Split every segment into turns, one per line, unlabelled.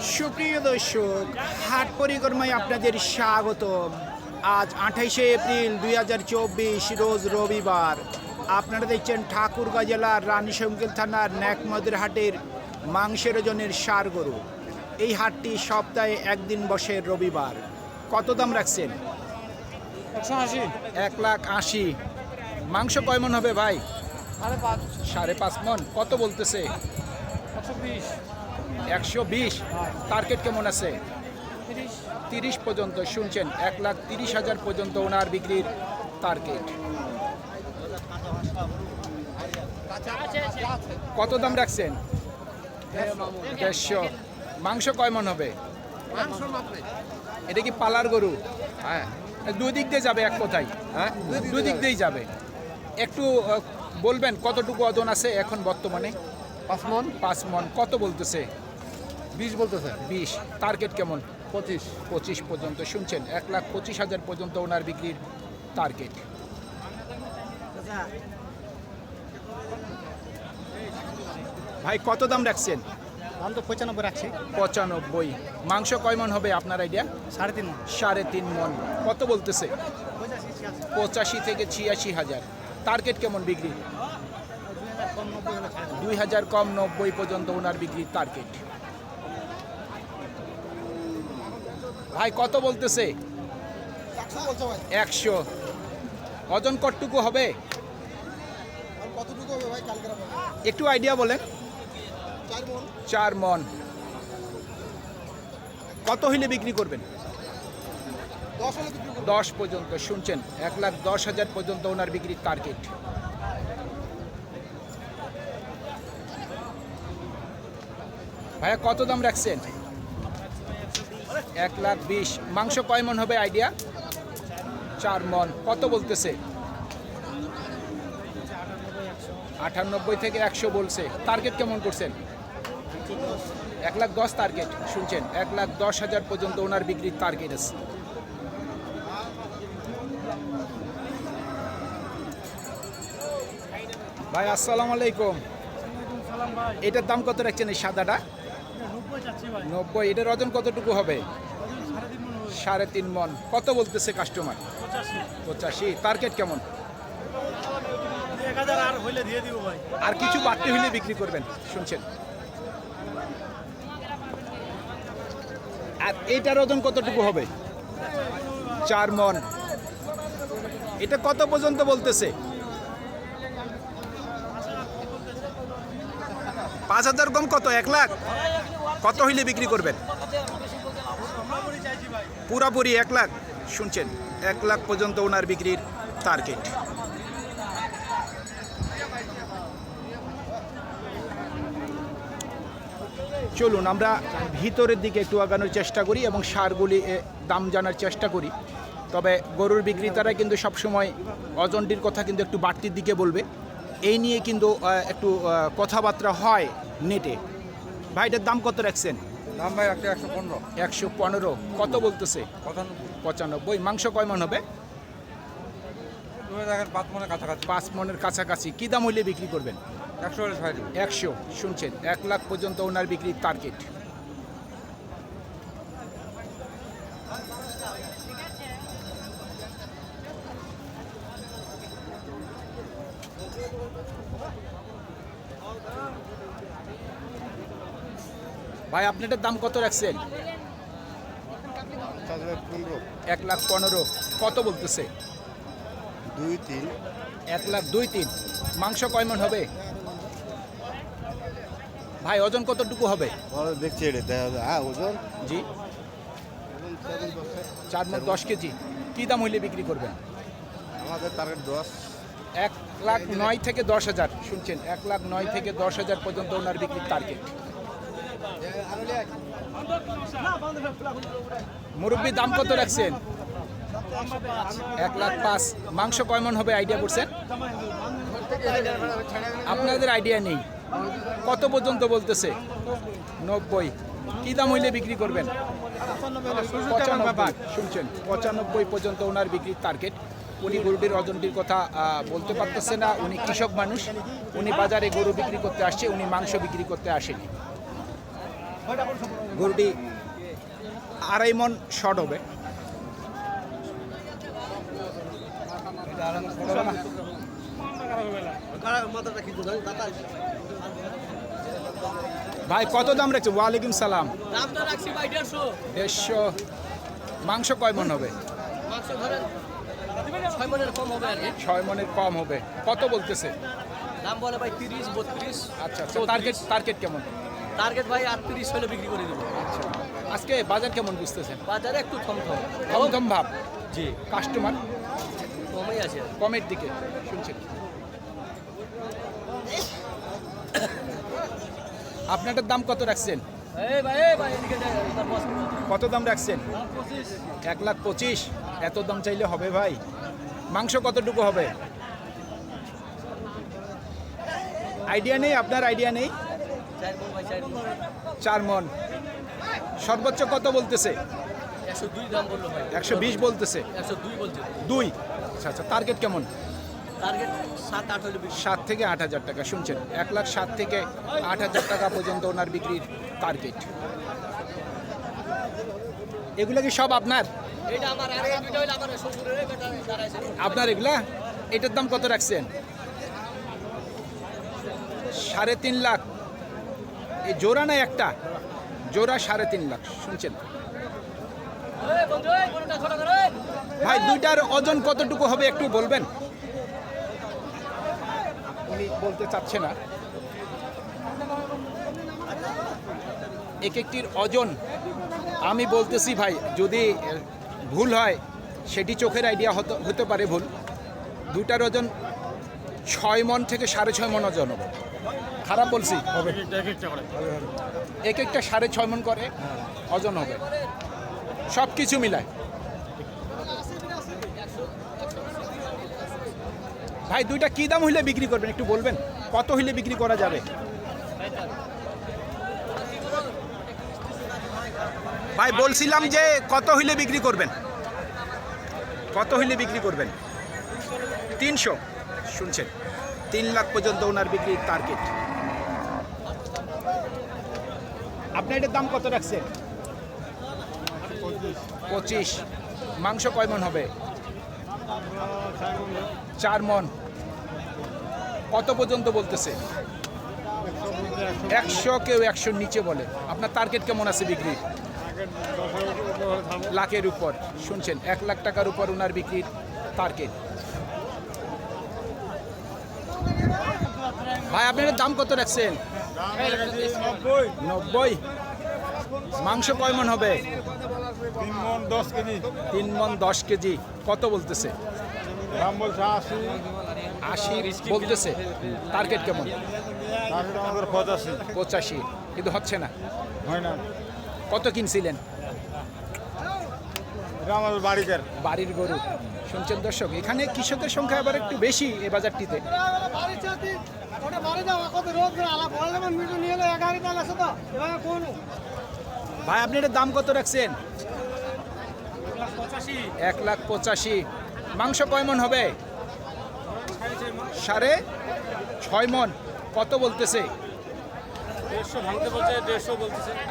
সুপ্রিয় দর্শক হাট পরিক্রমায় আপনাদের স্বাগত আজ আঠাইশে এপ্রিল দুই হাজার চব্বিশ রোজ রবিবার। আপনারা দেখছেন ঠাকুরগাঁ জেলার রানীশঙ্কিল থানার ন্যাকমদের হাটের মাংসের ওজনের সার গরু। এই হাটটি সপ্তাহে একদিন বসে রবিবার। কত দাম রাখছেন? এক লাখ আশি। মাংস কয় মন হবে ভাই? সাড়ে পাঁচ মন। কত বলতেছে?
একশো বিশ।
একশো বিশ। টার্গেট কেমন আছে?
তিরিশ
পর্যন্ত শুনছেন এক লাখ তিরিশ হাজার পর্যন্ত ওনার বিক্রির টার্গেট কত দাম রাখছেন? দেড়শো। মাংস কয় মন হবে? এটা কি পালার গরু? হ্যাঁ। দুই দিক দিয়ে যাবে এক কোথায়। হ্যাঁ? দুই দিক দিয়েই যাবে। একটু বলবেন কতটুকু ওজন আছে এখন বর্তমানে?
পাঁচ মন।
পাঁচ মন। কত বলতেছে?
বিশ বলতেছে?
বিশ। টার্গেট কেমন?
পঁচিশ।
পঁচিশ পর্যন্ত শুনছেন? এক লাখ পঁচিশ হাজার পর্যন্ত ওনার বিক্রির টার্গেট ভাই কত দাম রাখছেন?
দাম তো পঁচানব্বই রাখছি।
পঁচানব্বই। মাংস কয় মন হবে আপনার আইডিয়া
সাড়ে তিন
সাড়ে তিন মন। কত বলতেছে?
পঁচাশি
থেকে ছিয়াশি হাজার। টার্গেট কেমন বিক্রি? দুই হাজার কম নব্বই পর্যন্ত ওনার বিক্রির টার্গেট ভাই কত বলতেছে?
একশো
ওজন কতটুকু হবে? একটু আইডিয়া বলেন।
চার মন।
কত হইলে বিক্রি করবেন?
দশ
পর্যন্ত শুনছেন এক লাখ দশ হাজার পর্যন্ত ওনার বিক্রির টার্গেট ভাইয়া কত দাম রাখছেন? এক লাখ বিশ। মাংস কয় মন হবে আইডিয়া? চার মন। কত বলতেছে? আটানব্বই থেকে একশো বলছে। টার্গেট কেমন করছেন? এক লাখ দশ টার্গেট শুনছেন এক লাখ দশ হাজার পর্যন্ত ওনার বিক্রির টার্গেট আছে। ভাই আসসালামু আলাইকুম। এটার দাম কত রাখছেন এই সাদাটা?
নব্বই
এটার ওজন কতটুকু হবে?
সাড়ে তিন মন।
কত বলতেছে কাস্টমার
পঁচাশি।
টার্গেট কেমন?
আর
কিছু বাড়তি হইলে বিক্রি করবেন। শুনছেন? আর এইটার ওজন কতটুকু হবে? চার মন। এটা কত পর্যন্ত বলতেছে? পাঁচ হাজার কম কত? এক লাখ? কত হইলে বিক্রি করবেন? পুরাপুরি এক লাখ, শুনছেন? এক লাখ পর্যন্ত ওনার বিক্রির টার্গেট চলুন, আমরা ভিতরের দিকে একটু আগানোর চেষ্টা করি এবং সারগুলি দাম জানার চেষ্টা করি। তবে গরুর বিক্রেতারা কিন্তু সবসময় অজনটির কথা কিন্তু একটু বাড়তির দিকে বলবে। এই নিয়ে কিন্তু একটু কথাবার্তা হয় নেটে। ভাইটার দাম কত রাখছেন?
দাম ভাই একটা একশো পনেরো।
একশো পনেরো। কত বলতেছে?
পঁচানব্বই।
মাংস কয় মন হবে?
পাঁচ মনের কাছাকাছি।
পাঁচ মনের কাছাকাছি। কী দাম হইলে বিক্রি করবেন?
একশো
একশো। শুনছেন এক লাখ পর্যন্ত ওনার বিক্রির টার্গেট ভাই আপনাদের দাম কত রাখছেন? এক লাখ পনেরো। কত বলতেছে?
দুই তিন।
এক লাখ দুই তিন। মাংস কয় মন হবে? ভাই ওজন কতটুকু হবে?
দেখছি হ্যাঁ ওজন?
জি। চার মন দশ কেজি। কী দাম হইলে বিক্রি করবেন?
আমাদের টার্গেট দশ।
এক লাখ নয় থেকে দশ হাজার শুনছেন? এক লাখ নয় থেকে দশ হাজার পর্যন্ত ওনার বিক্রির টার্গেট মুরব্বী দাম কত রাখছেন? এক লাখ পাঁচ। মাংস কয় মন হবে? আইডিয়া করছেন? আপনাদের আইডিয়া নেই। কত পর্যন্ত বলতেছে? নব্বই। কি দাম হইলে বিক্রি করবেন? শুনছেন, পঁচানব্বই পর্যন্ত ওনার বিক্রির টার্গেট উনি গরুটির ওজনটির কথা বলতে পারতেছে না। উনি কৃষক মানুষ। উনি বাজারে গরু বিক্রি করতে আসছে, উনি মাংস বিক্রি করতে আসেনি। গরুটি আড়াই মন শর্ট হবে। ভাই কত দাম রাখছে? ওয়ালাইকুম সালাম।
দেড়শো।
মাংস কয় মন হবে?
ছয় মনের কম হবে।
ছয় মনের কম হবে কত বলতেছে?
দাম বলে ভাই তিরিশ বত্রিশ
আচ্ছা আচ্ছা টার্গেট টার্গেট কেমন?
টার্গেট ভাই আটত্রিশ হলে বিক্রি করে দেবো।
আচ্ছা। আজকে বাজার কেমন বুঝতেছেন?
বাজারে একটু থম থম
কম কম ভাব।
জি।
কাস্টমার
কমেই আছে।
কমের দিকে। শুনছেন? আপনারটার দাম কত রাখছেন। কত দাম রাখছেন? এক লাখ পঁচিশ। এত দাম চাইলে হবে ভাই। মাংস কতটুকু হবে? আইডিয়া নেই? আপনার আইডিয়া নেই?
চার মন।
সর্বোচ্চ কত বলতেছে?
একশো
বিশ বলতেছে।
দুই
আচ্ছা আচ্ছা টার্গেট কেমন?
সাত
থেকে আট হাজার টাকা শুনছেন? এক লাখ সাত থেকে আট হাজার টাকা পর্যন্ত ওনার বিক্রির টার্গেট এগুলো কি সব আপনার? আপনার এগুলা? এটার দাম কত রাখছেন? সাড়ে তিন লাখ। এই জোড়া না একটা। জোড়া সাড়ে তিন লাখ, শুনছেন। ভাই, দুইটার ওজন কতটুকু হবে একটু বলবেন? উনি বলতে চাচ্ছে না। এক একটির ওজন, আমি বলতেছি ভাই, যদি ভুল হয়, সেটি চোখের আইডিয়া হতে পারে ভুল। দুটার ওজন ছয় মন থেকে সাড়ে ছয় মন ওজন হবে। খারাপ বলছি? এক একটা সাড়ে ছয় মন করে ওজন হবে। সব কিছু মিলায়। ভাই দুইটা কি দাম হইলে বিক্রি করবেন? একটু বলবেন। কত হইলে বিক্রি করা যাবে? ভাই বলছিলাম যে কত হইলে বিক্রি করবেন? কত হইলে বিক্রি করবেন? তিনশো। শুনছেন। তিন লাখ পর্যন্ত ওনার বিক্রির টার্গেট আপনি এটার দাম কত রাখছেন? পঁচিশ। মাংস কয় মন হবে? চার মন। কত পর্যন্ত বলতেছে? একশো কেউ একশোর নিচে বলে। আপনার টার্গেট কেমন আছে বিক্রি? লাখের উপর। শুনছেন, এক লাখ টাকার উপর ওনার বিক্রির টার্গেট ভাই আপনার দাম কত রাখছেন? নব্বই। মাংস কয় মন হবে?
তিন মন দশ কেজি।
তিন মন দশ কেজি কত বলতেছে?
দাম বলছে আশি
আশি বলতেছে। টার্গেট কেমন?
পঁচাশি।
পঁচাশি কিন্তু হচ্ছে না।
হয় না
কত কিনছিলেন বাড়ির গরু। শুনছেন দর্শক এখানে কৃষকের সংখ্যা আবার একটু বেশি এ বাজারটিতে। ভাই আপনি এটার দাম কত রাখছেন? এক লাখ পঁচাশি। মাংস কয় মন হবে? সাড়ে ছয় মন। কত বলতেছে?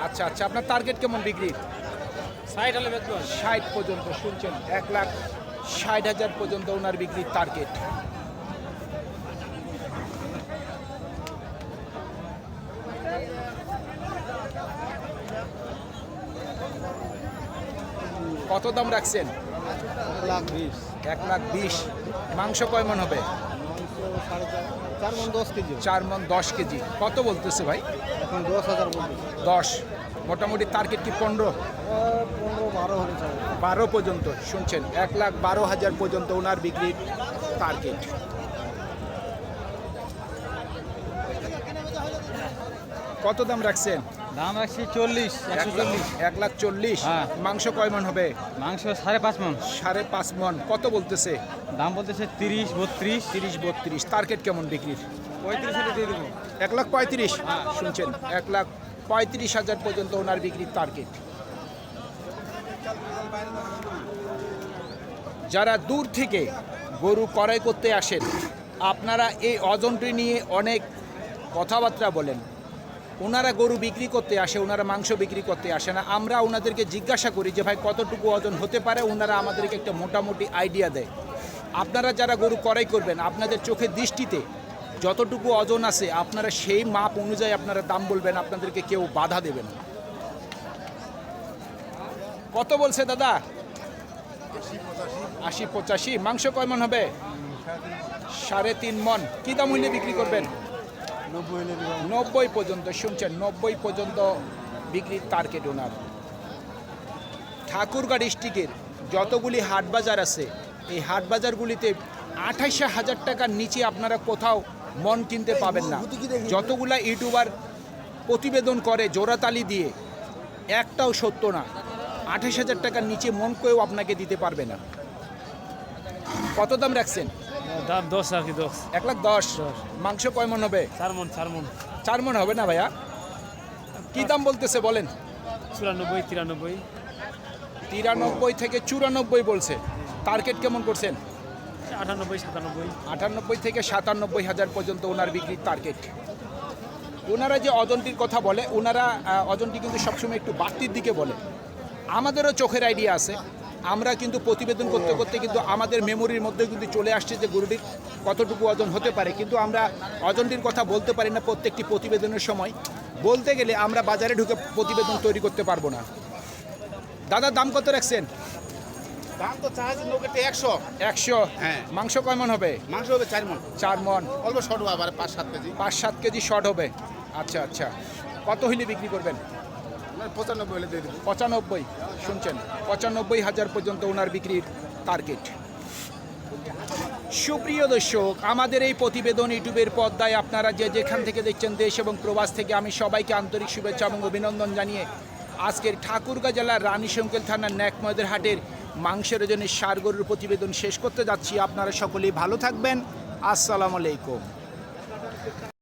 আচ্ছা আচ্ছা আপনার টার্গেট কেমন বিক্রি
ষাট
পর্যন্ত শুনছেন এক লাখ ষাট হাজার পর্যন্ত ওনার বিক্রির টার্গেট কত দাম রাখছেন? এক লাখ বিশ। মাংস কয় মন হবে?
চার মন দশ কেজি।
চার মন দশ কেজি কত বলতেছে ভাই?
দশ হাজার
দশ। মোটামুটি টার্গেট কি পনেরো?
বারো
পর্যন্ত শুনছেন এক লাখ বারো হাজার পর্যন্ত ওনার বিক্রির টার্গেট কত দাম রাখছেন?
দাম রাখছি চল্লিশ
এক লাখ এক লাখ চল্লিশ।
হ্যাঁ।
মাংস কয় মন হবে?
মাংস সাড়ে পাঁচ মন।
সাড়ে পাঁচ মন। কত বলতেছে?
দাম বলতেছে তিরিশ বত্রিশ।
তিরিশ বত্রিশ। টার্গেট কেমন বিক্রির?
পঁয়ত্রিশ হলে দিয়ে দেবো।
এক লাখ পঁয়ত্রিশ। শুনছেন এক লাখ পঁয়ত্রিশ হাজার পর্যন্ত ওনার বিক্রির টার্গেট যারা দূর থেকে গরু ক্রয় করতে আসেন, আপনারা এই অজনটি নিয়ে অনেক কথাবার্তা বলেন। ওনারা গরু বিক্রি করতে আসে, ওনারা মাংস বিক্রি করতে আসে না। আমরা ওনাদেরকে জিজ্ঞাসা করি যে, ভাই, কতটুকু ওজন হতে পারে? ওনারা আমাদেরকে একটা মোটামুটি আইডিয়া দেয়। আপনারা যারা গরু ক্রয় করবেন, আপনাদের চোখের দৃষ্টিতে যতটুকু ওজন আছে, আপনারা সেই মাপ অনুযায়ী আপনারা দাম বলবেন, আপনাদেরকে কেউ বাধা দেবে না। কত বলছে দাদা? আশি পঁচাশি। মাংস কয় মন হবে? সাড়ে তিন মন। কি দাম হইলে বিক্রি করবেন? নব্বই পর্যন্ত শুনছেন? নব্বই পর্যন্ত বিক্রির টার্গেট ওনার ঠাকুরগাঁ ডিস্ট্রিক্টের যতগুলি হাট বাজার আছে এই হাট বাজারগুলিতে আঠাইশ হাজার টাকার নিচে আপনারা কোথাও মন কিনতে পাবেন না। যতগুলা ইউটিউবার প্রতিবেদন করে জোড়াতালি দিয়ে একটাও সত্য না। আঠাশ হাজার টাকার নিচে মন কেউ আপনাকে দিতে পারবে না। কত দাম রাখছেন?
দাম দশ আর কি দশ।
এক লাখ দশ। মাংস কয় মন হবে?
চার মন চার মন।
চার মন হবে না ভাইয়া? কি দাম বলতেছে বলেন?
চুরানব্বই তিরানব্বই।
তিরানব্বই থেকে চুরানব্বই বলছে। টার্গেট কেমন করছেন?
আটানব্বই সাতানব্বই।
আটানব্বই থেকে সাতানব্বই হাজার পর্যন্ত ওনার বিক্রির টার্গেট ওনারা যে অজনটির কথা বলে ওনারা অজন্তি কিন্তু সবসময় একটু বাড়তির দিকে বলে। আমাদেরও চোখের আইডিয়া আছে। আমরা কিন্তু প্রতিবেদন করতে করতে কিন্তু আমাদের মেমোরির মধ্যে কিন্তু চলে আসছে যে গরুটির কতটুকু ওজন হতে পারে। কিন্তু আমরা অজনটির কথা বলতে পারি না প্রত্যেকটি প্রতিবেদনের সময়। বলতে গেলে আমরা বাজারে ঢুকে প্রতিবেদন তৈরি করতে পারব না। দাদা দাম কত রাখছেন?
দাম তো চার্জ নৌকাতে একশো।
একশো?
হ্যাঁ।
মাংস কয় মন হবে?
মাংস হবে চার মন।
চার মন।
অল্প শর্ট হবে আবার পাঁচ সাত কেজি।
পাঁচ সাত কেজি শর্ট হবে। আচ্ছা আচ্ছা। কত হইলে বিক্রি করবেন?
পঁচানব্বই হলে দিয়ে
শুনছেন? পঁচানব্বই হাজার পর্যন্ত ওনার বিক্রির টার্গেট সুপ্রিয় দর্শক, আমাদের এই প্রতিবেদন ইউটিউবের পর্দায় আপনারা যে যেখান থেকে দেখছেন দেশ এবং প্রবাস থেকে আমি সবাইকে আন্তরিক শুভেচ্ছা এবং অভিনন্দন জানিয়ে আজকের ঠাকুরগাঁ জেলার রানী শঙ্কেল থানার ন্যাকময়দের হাটের মাংসের ওজনের সার গরুর প্রতিবেদন শেষ করতে যাচ্ছি। আপনারা সকলেই ভালো থাকবেন। আসসালামু আলাইকুম।